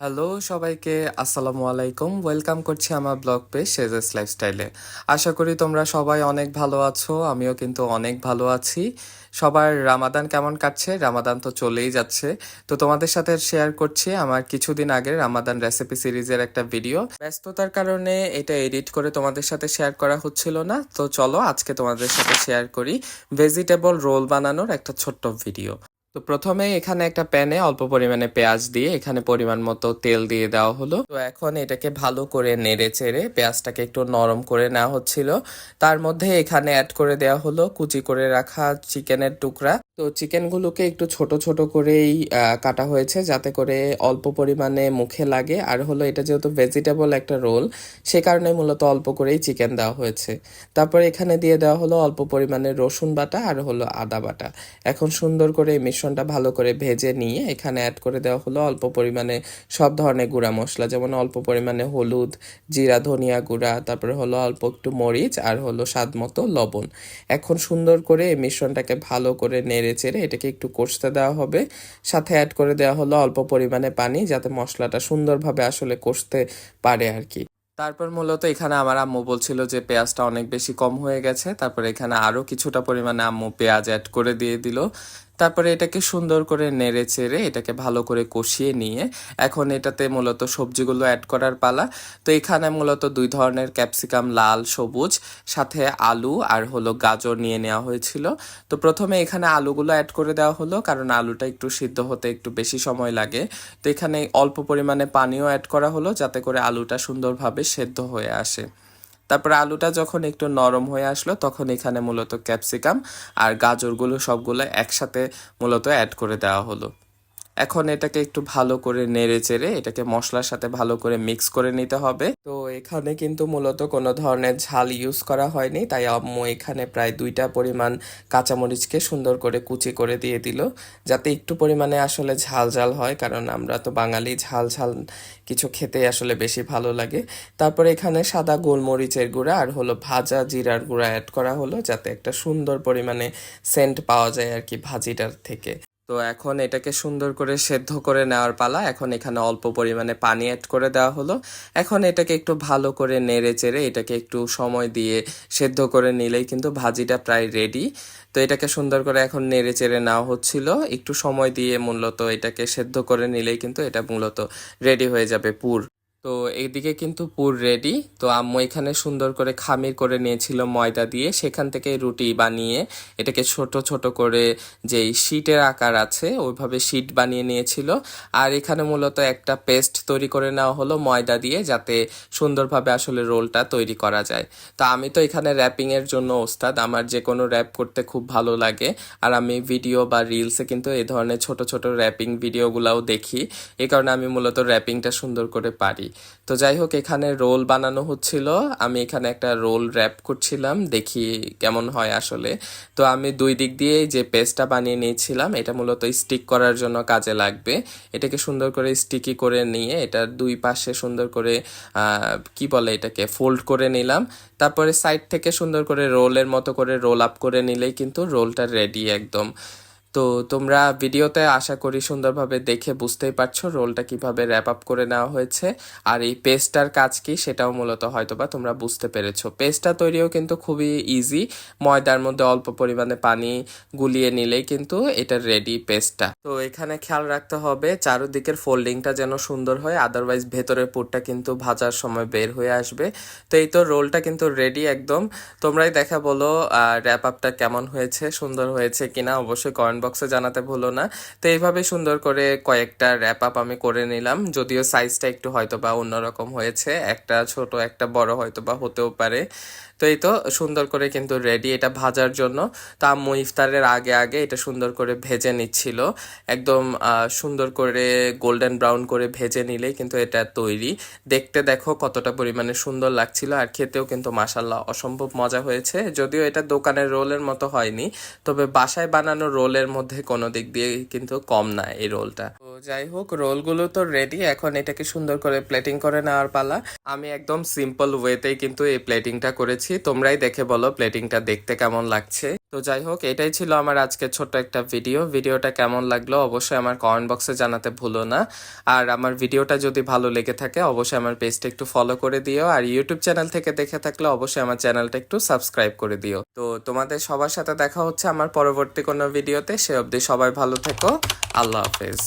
Hello সবাইকে, আসসালামু আলাইকুম। ওয়েলকাম করছি আমার ব্লগ পেজ সেজেস লাইফস্টাইলে। আশা করি তোমরা সবাই অনেক ভালো আছো, আমিও কিন্তু অনেক ভালো আছি। সবার রামাদান কেমন কাটছে? রামাদান তো চলেই যাচ্ছে। তো তোমাদের সাথে শেয়ার করছি আমার কিছুদিন আগে রামাদান রেসিপি সিরিজের একটা ভিডিও ব্যস্ততার কারণে এটা এডিট করে তোমাদের সাথে শেয়ার করা হচ্ছিল না। তো চলো আজকে তোমাদের সাথে শেয়ার করি। ভেজিটেবল রোল বানানোর একটা ছোট্ট ভিডিও তো প্রথমে এখানে একটা প্যানে অল্প পরিমাণে পেঁয়াজ দিয়ে এখানে পরিমাণ মতো তেল দিয়ে দেওয়া হলো। তো এখন এটাকে ভালো করে নেড়ে চেড়ে পেঁয়াজটাকে একটু নরম করে নেওয়া হচ্ছিল। তার মধ্যে এখানে অ্যাড করে দেওয়া হলো কুচি করে রাখা চিকেনের টুকরা। তো চিকেনগুলোকে একটু ছোট ছোট করেই কাটা হয়েছে যাতে করে অল্প পরিমাণে মুখে লাগে। আর হলো এটা যেহেতু ভেজিটেবল একটা রোল সে কারণে মূলত অল্প করেই চিকেন দেওয়া হয়েছে। তারপর এখানে দিয়ে দেওয়া হলো অল্প পরিমাণে রসুন বাটা আর হলো আদা বাটা। এখন সুন্দর করে এই মিশ্রণটা ভালো করে ভেজে নিয়ে এখানে অ্যাড করে দেওয়া হলো অল্প পরিমাণে সব ধরনের গুঁড়া মশলা, যেমন অল্প পরিমাণে হলুদ, জিরা, ধনিয়া গুঁড়া, তারপরে হলো অল্প একটু মরিচ আর হলো স্বাদ মতো লবণ। এখন সুন্দর করে এই মিশ্রণটাকে ভালো করে নেড়ে চেড়ে এটাকে একটু কষতে দেওয়া হবে। সাথে অ্যাড করে দেওয়া হলো অল্প পরিমাণে পানি যাতে মশলাটা সুন্দরভাবে আসলে কষতে পারে আর কি। তারপর মূলত এখানে আমার আম্মু বলছিল যে পেঁয়াজটা অনেক বেশি কম হয়ে গেছে। তারপর এখানে আরও কিছুটা পরিমাণে আম্মু পেঁয়াজ অ্যাড করে দিয়ে দিল। তারপরে এটাকে সুন্দর করে নেড়ে চেড়ে এটাকে ভালো করে কষিয়ে নিয়ে এখন এটাতে মূলত সবজিগুলো অ্যাড করার পালা। তো এখানে মূলত দুই ধরনের ক্যাপসিকাম লাল সবুজ, সাথে আলু আর হলো গাজর নিয়ে নেওয়া হয়েছিল। তো প্রথমে এখানে আলুগুলো অ্যাড করে দেওয়া হলো, কারণ আলুটা একটু সিদ্ধ হতে একটু বেশি সময় লাগে। তো এখানে অল্প পরিমাণে পানিও অ্যাড করা হলো, যাতে করে আলুটা সুন্দরভাবে সেদ্ধ হয়ে আসে। তারপর আলুটা যখন একটু নরম হয়ে আসলো, তখন এখানে মূলত ক্যাপসিকাম আর গাজরগুলো সবগুলো একসাথে মূলত অ্যাড করে দেওয়া হলো। এখন এটাকে একটু ভালো করে নেড়ে চেড়ে এটাকে মশলার সাথে ভালো করে মিক্স করে নিতে হবে। তো এখানে কিন্তু মূলত কোনো ধরনের ঝাল ইউজ করা হয়নি, তাই আম্মু এখানে প্রায় দুইটা পরিমাণ কাঁচামরিচকে সুন্দর করে কুচি করে দিয়ে দিল, যাতে একটু পরিমাণে আসলে ঝাল ঝাল হয়, কারণ আমরা তো বাঙালি ঝাল ঝাল কিছু খেতে আসলে বেশি ভালো লাগে। তারপরে এখানে সাদা গোলমরিচের গুঁড়া আর হলো ভাজা জিরার গুঁড়া অ্যাড করা হলো, যাতে একটা সুন্দর পরিমাণে সেন্ট পাওয়া যায় আর কি ভাজিটার থেকে। তো এখন এটাকে সুন্দর করে সেদ্ধ করে নেওয়ার পালা। এখন এখানে অল্প পরিমাণে পানি অ্যাড করে দেওয়া হলো। এখন এটাকে একটু ভালো করে নেড়ে চেড়ে এটাকে একটু সময় দিয়ে সেদ্ধ করে নিলেই কিন্তু ভাজিটা প্রায় রেডি তো এটাকে সুন্দর করে এখন নেড়ে চেড়ে নেওয়া হচ্ছিল। একটু সময় দিয়ে মূলত এটাকে সেদ্ধ করে নিলেই কিন্তু এটা মূলত রেডি হয়ে যাবে পুর। তো এদিকে কিন্তু পুর রেডি তো আম্মু এখানে সুন্দর করে খামির করে নিয়েছিল ময়দা দিয়ে। সেখান থেকে রুটি বানিয়ে এটাকে ছোট ছোট করে যেই শীটের আকার আছে, ওইভাবে শীট বানিয়ে নিয়েছিল। আর এখানে মূলত একটা পেস্ট তৈরি করে নেওয়া হলো ময়দা দিয়ে, যাতে সুন্দরভাবে আসলে রোলটা তৈরি করা যায়। তো আমি তো এখানে র্যাপিংয়ের জন্য ওস্তাদ, আমার যে কোনো র্যাপ করতে খুব ভালো লাগে। আর আমি ভিডিও বা রিলসে কিন্তু এ ধরনের ছোট ছোট র্যাপিং ভিডিওগুলোও দেখি। এই কারণে আমি মূলত র্যাপিংটা সুন্দর করে পারি। তো যাই হোক এখানে রোল বানানো হচ্ছিল। আমি এখানে একটা রোল র্যাপ করছিলাম, দেখি কেমন হয় আসলে। তো আমি দুই দিক দিয়ে যে পেস্টটা বানিয়ে নিয়েছিলাম, এটা মূলত স্টিক করার জন্য কাজে লাগবে। এটাকে সুন্দর করে স্টিকি করে নিয়ে এটার দুই পাশে সুন্দর করে কি বলে এটাকে, ফোল্ড করে নিলাম। তারপরে সাইড থেকে সুন্দর করে রোলের মতো করে রোল আপ করে নিলেই কিন্তু রোলটা রেডি একদম। তো তোমরা ভিডিওতে আশা করি সুন্দরভাবে দেখে বুঝতেই পারছ রোলটা কীভাবে র্যাপ আপ করে নেওয়া হয়েছে আর এই পেস্টটার কাজ কি সেটাও মূলত হয়তোবা তোমরা বুঝতে পেরেছ। পেস্টটা তৈরিও কিন্তু খুবই ইজি ময়দার মধ্যে অল্প পরিমাণে পানি গুলিয়ে নিলেই কিন্তু এটা রেডি পেস্টটা। তো এখানে খেয়াল রাখতে হবে চারদিকের ফোল্ডিংটা যেন সুন্দর হয় আদারওয়াইজ ভেতরের পুরটা কিন্তু ভাজার সময় বের হয়ে আসবে। তো এই তো রোলটা কিন্তু রেডি একদম। তোমরাই দেখা বলো র্যাপ আপটা কেমন হয়েছে, সুন্দর হয়েছে কিনা অবশ্যই কমেন্ট বক্সে জানাতে ভুলো না। তো এইভাবে সুন্দর করে কয়েকটা র্যাপ আপ আমি করে নিলাম। যদিও সাইজটা একটু হয়তো বা অন্যরকম হয়েছে। একটা ছোট, একটা বড় হয়তো বা হতেও পারে। তো এই তো সুন্দর করে কিন্তু রেডি এটা ভাজার জন্য। তা আম্মু ইফতারের আগে আগে এটা সুন্দর করে ভেজে নিচ্ছিল। একদম সুন্দর করে গোল্ডেন ব্রাউন করে ভেজে নিলেই কিন্তু এটা তৈরি। দেখতে দেখো কতটা পরিমাণে সুন্দর লাগছিল। আর খেতেও কিন্তু মাসাল্লাহ অসম্ভব মজা হয়েছে। যদিও এটা দোকানের রোলের মতো হয়নি। তবে বাসায় বানানো রোলের মধ্যে কোনো দিক দিয়ে কিন্তু কম না এই রোলটা। তো যাই হোক, রোলগুলো তো রেডি এখন এটাকে সুন্দর করে প্লেটিং করে নেওয়ার পালা। আমি একদম সিম্পল ওয়েতেই কিন্তু এই প্লেটিংটা করেছি। তোমরাই দেখে বলো প্লেটিংটা দেখতে কেমন লাগছে। তো যাই হোক, এটাই ছিল আমার আজকে ছোট্ট একটা ভিডিও ভিডিওটা কেমন লাগল অবশ্যই আমার কমেন্ট বক্সে জানাতে ভুলো না। আর আমার ভিডিওটা যদি ভালো লেগে থাকে, অবশ্যই আমার পেজটা একটু ফলো করে দিও। আর ইউটিউব চ্যানেল থেকে দেখে থাকলে অবশ্যই আমার চ্যানেলটা একটু সাবস্ক্রাইব করে দিও। তো তোমাদের সবার সাথে দেখা হচ্ছে আমার পরবর্তী কোনো ভিডিওতে সে অবধি সবাই ভালো থেকো। আল্লাহ হাফেজ।